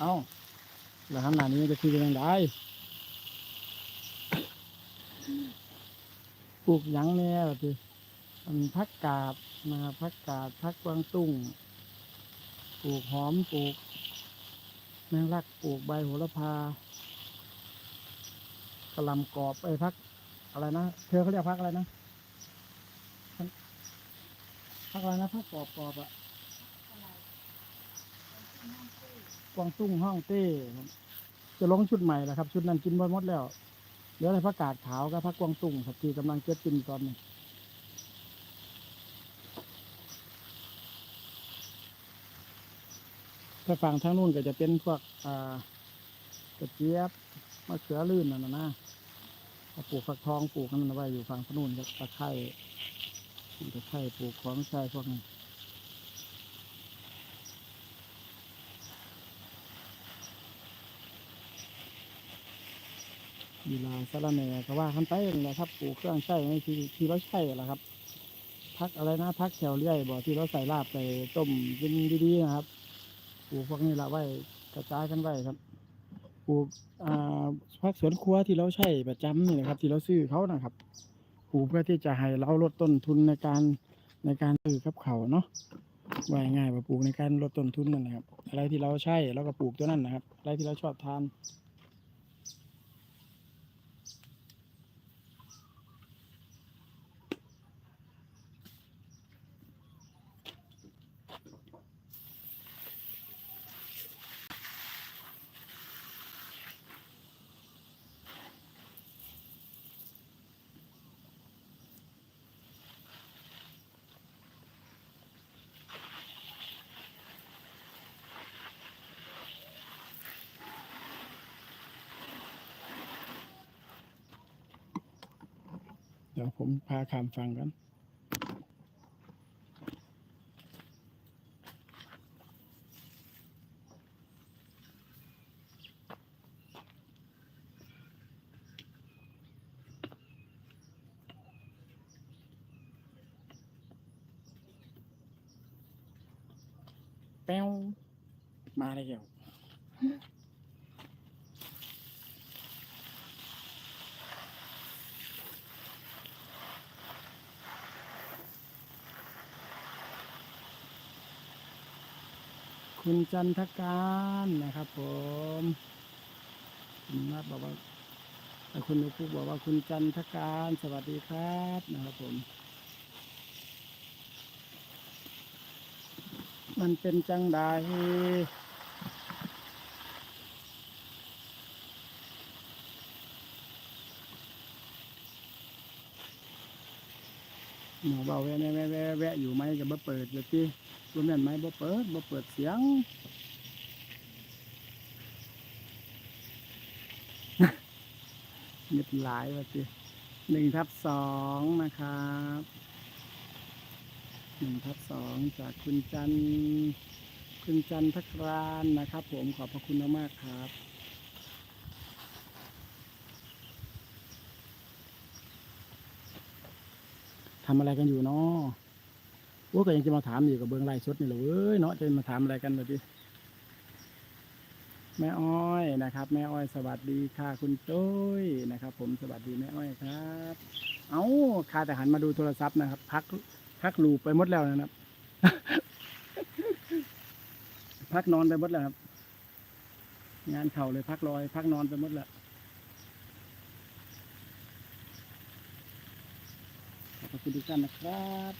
เอ้าแล้วทำหนานี้จะคือยังไงปลูกหยังแน่แบบนี้อันพักกาดนะครับพักกาดพักกวางตุ้งปลูกหอมปลูก แมงลักปลูกใบโหระพากระลำกรอบไอ้พัก อะไรนะเธอเขาเรียกพักอะไรนะพักอะไรนะพักกรอบกรอบอะ วางตุ้งห้องเต้ครับจะลงชุดใหม่แล้วครับ ชุดนั้นกินไปหมดแล้วเหลืออะไรพักกาดขาวกับพักกวางตุ้งครับที่กำลังเก็บกินตอนนี้ถ้าฝั่งทางนู้นก็จะเป็นพวกอ่ากระเจี๊ยบมะเขือลื่นนั่นนะนะเอาปลูกฝักทองปลูกนั่นไว้อยู่ฝั่งทางนู้นก็ตะไคร้ตะไคร้ปลูกของใช้พวกนี้ ยีลาสะระแน่ก็ว่ากันไปนั่นแหละครับปลูกเครื่องใช้ในที่ที่เราใช้แหละครับพักอะไรนะพักแถวเรื่อยบ่ที่เราใส่ลาบใส่ต้มกินดีๆนะครับปลูกพวกนี้ละไว้กระจายกันไว้ครับปลูกอ่าพักสวนครัวที่เราใช้ประจำนี่นะครับ ที่เราซื้อเขานะครับปลูกเพื่อที่จะให้เราลดต้นทุนในการในการซื้อกับเขาเนาะว่าง่ายๆว่าปลูกในการลดต้นทุนนั่นนะครับ อะไรที่เราใช้เราก็ปลูกตัวนั้นนะครับ อะไรที่เราชอบทาน ดี๋ยวผมพาคำฟังกันแป้วมาแล้ว คุณจันทการนะครับ ผมคุณนัดบอกว่าคุณนุกุกบอกว่าคุณจันทการสวัสดีครับนะครับผม มันเป็นจังไดหมอเบาแวะแวะแวะแวะอยู่ไหมกับบ่เปิดเลยที่ รวมแม่นไหมบ่เปิดบ่เปิดเสียงเงียบหลายว่าสิหนึ่งทับสองนะครับหนึ่งทับสองจากคุณจันคุณจันทกรานนะครับ ผมขอบพระคุณมากครับทำอะไรกันอยู่เนาะ ว่าก็ยังจะมาถามอยู่กับเบื้องไล่สดนี่แหละเว้ยเนาะจะมาถามอะไรกันแบบนี้แม่อ้อยนะครับ แม่อ้อยสวัสดีค่ะคุณตุ้ยนะครับ ผมสวัสดีแม่อ้อยครับ เอ้าคาแต่หันมาดูโทรศัพท์นะครับ พักพักหลูไปหมดแล้วนะครับ พักนอนไปหมดแล้วครับ งานเข่าเลยพักลอย พักนอนไปหมดแล้วขอบคุณทุกท่านนะครับ